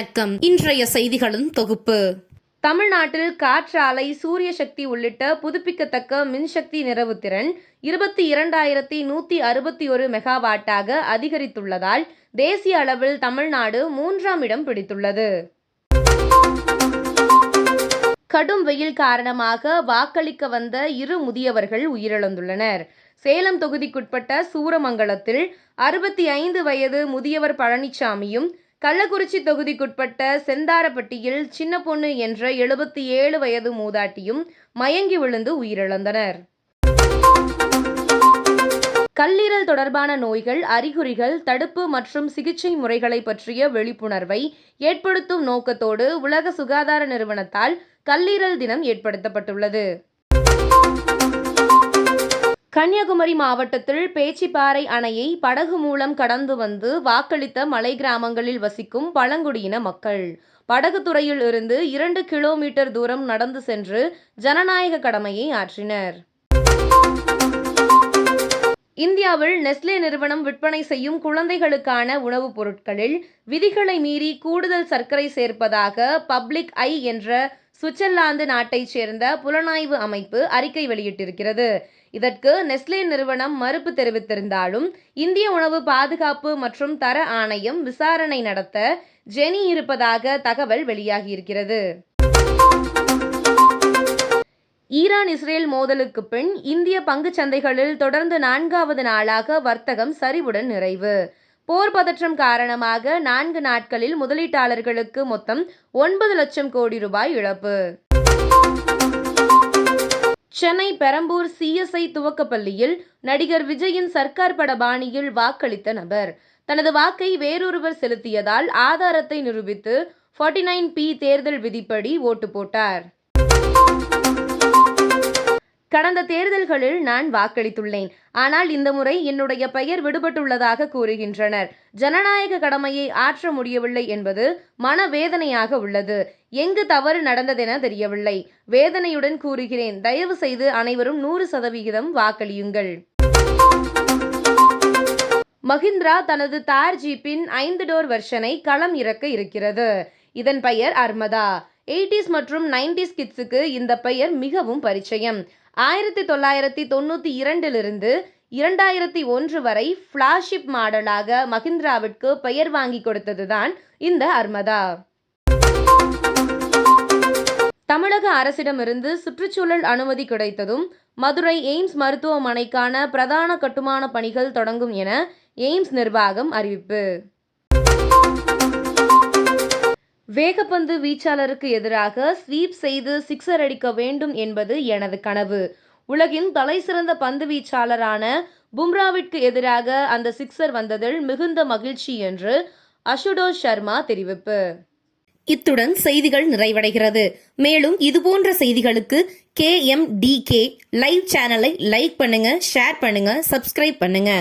வணக்கம். இன்றைய செய்திகளின் தொகுப்பு. தமிழ்நாட்டில் காற்றாலை சூரிய சக்தி உள்ளிட்ட புதுப்பிக்கத்தக்க மின்சக்தி நிறவு திறன் இருபத்தி இரண்டாயிரத்தி நூற்றி அறுபத்தி ஒரு மெகாவாட்டாக அதிகரித்துள்ளதால் தேசிய அளவில் தமிழ்நாடு மூன்றாம் இடம் பிடித்துள்ளது. கடும் வெயில் காரணமாக வாக்களிக்க வந்த இரு முதியவர்கள் உயிரிழந்துள்ளனர். சேலம் தொகுதிக்குட்பட்ட சூரமங்கலத்தில் அறுபத்தி ஐந்து வயது முதியவர் பழனிசாமியும் கள்ளக்குறிச்சி தொகுதிக்குட்பட்ட செந்தாரப்பட்டியில் சின்ன பொண்ணு என்ற எழுபத்தி ஏழு வயது மூதாட்டியும் மயங்கி விழுந்து உயிரிழந்தனர். கல்லீரல் தொடர்பான நோய்கள் அறிகுறிகள் தடுப்பு மற்றும் சிகிச்சை முறைகளை பற்றிய விழிப்புணர்வை ஏற்படுத்தும் நோக்கத்தோடு உலக சுகாதார நிறுவனத்தால் கல்லீரல் தினம் ஏற்படுத்தப்பட்டுள்ளது. கன்னியாகுமரி மாவட்டத்தில் பேச்சிப்பாறை அணையை படகு மூலம் கடந்து வந்து வாக்களித்த மலை கிராமங்களில் வசிக்கும் பழங்குடியின மக்கள். படகு துறையில் இருந்து இரண்டு கிலோமீட்டர் தூரம் நடந்து சென்று ஜனநாயக கடமையை ஆற்றினர். இந்தியாவில் நெஸ்லே நிறுவனம் விற்பனை செய்யும் குழந்தைகளுக்கான உணவுப் பொருட்களில் விதிகளை மீறி கூடுதல் சர்க்கரை சேர்ப்பதாக பப்ளிக் ஐ என்ற சுவிட்சர்லாந்து நாட்டைச் சேர்ந்த புலனாய்வு அமைப்பு அறிக்கை வெளியிட்டிருக்கிறது. இதற்கு நெஸ்லே நிறுவனம் மறுப்பு தெரிவித்திருந்தாலும் இந்திய உணவு பாதுகாப்பு மற்றும் தர ஆணையம் விசாரணை நடத்த ஜெனி இருப்பதாக தகவல் வெளியாகியிருக்கிறது. ஈரான் இஸ்ரேல் மோதலுக்கு பின் இந்திய பங்கு சந்தைகளில் தொடர்ந்து நான்காவது நாளாக வர்த்தகம் சரிவுடன் நிறைவு. போர் பதற்றம் காரணமாக நான்கு நாட்களில் முதலீட்டாளர்களுக்கு மொத்தம் ஒன்பது லட்சம் கோடி ரூபாய் இழப்பு. சென்னை பெரம்பூர் சிஎஸ்ஐ துவக்கப்பள்ளியில் நடிகர் விஜயின் சர்க்கார் பட பாணியில் வாக்களித்த நபர். தனது வாக்கை வேறொருவர் செலுத்தியதால் ஆதாரத்தை நிரூபித்து 49 நைன் பி தேர்தல் விதிப்படி ஓட்டு போட்டார். கடந்த தேர்தல்களில் நான் வாக்களித்துள்ளேன். ஆனால் இந்த முறை என்னுடைய பெயர் விடுபட்டுள்ளதாக கூறுகின்றனர். ஜனநாயக கடமையை ஆற்ற முடியவில்லை என்பது மனவேதனையாக உள்ளது. எங்கு தவறு நடந்ததென தெரியவில்லை. வேதனையுடன் கூறுகிறேன். தயவு செய்து அனைவரும் நூறு சதவிகிதம் வாக்களியுங்கள். மஹிந்திரா தனது தார் ஜீப்பின் ஐந்து டோர் வெர்ஷனை களம் இறக்க இருக்கிறது. இதன் பெயர் அர்மதா. எயிட்டிஸ் மற்றும் நைன்டிஸ் கிட்ஸுக்கு இந்த பெயர் மிகவும் பரிச்சயம். ஆயிரத்தி தொள்ளாயிரத்தி தொண்ணூற்றி இரண்டிலிருந்து இரண்டாயிரத்தி ஒன்று வரை ஃப்ளாஷிப் மாடலாக மஹிந்திராவிற்கு பெயர் வாங்கி கொடுத்ததுதான் இந்த அர்மதா. தமிழக அரசிடமிருந்து சுற்றுச்சூழல் அனுமதி கிடைத்ததும் மதுரை எய்ம்ஸ் மருத்துவமனைக்கான பிரதான கட்டுமான பணிகள் தொடங்கும் என எய்ம்ஸ் நிர்வாகம் அறிவிப்பு. வேகப்பந்து வீச்சாளருக்கு எதிராக ஸ்வீப் செய்து சிக்ஸர் அடிக்க வேண்டும் என்பது எனது கனவு. உலகின் தலைசிறந்த பந்து வீச்சாளரான பும்ராவிற்கு எதிராக அந்த சிக்ஸர் வந்ததில் மிகுந்த மகிழ்ச்சி என்று அசுடோஷ் சர்மா தெரிவிப்பு. இத்துடன் செய்திகள் நிறைவடைகிறது. மேலும் இதுபோன்ற செய்திகளுக்கு K M D K live சேனலை லைக் பண்ணுங்க ஷேர் பண்ணுங்க சப்ஸ்கிரைப் பண்ணுங்க.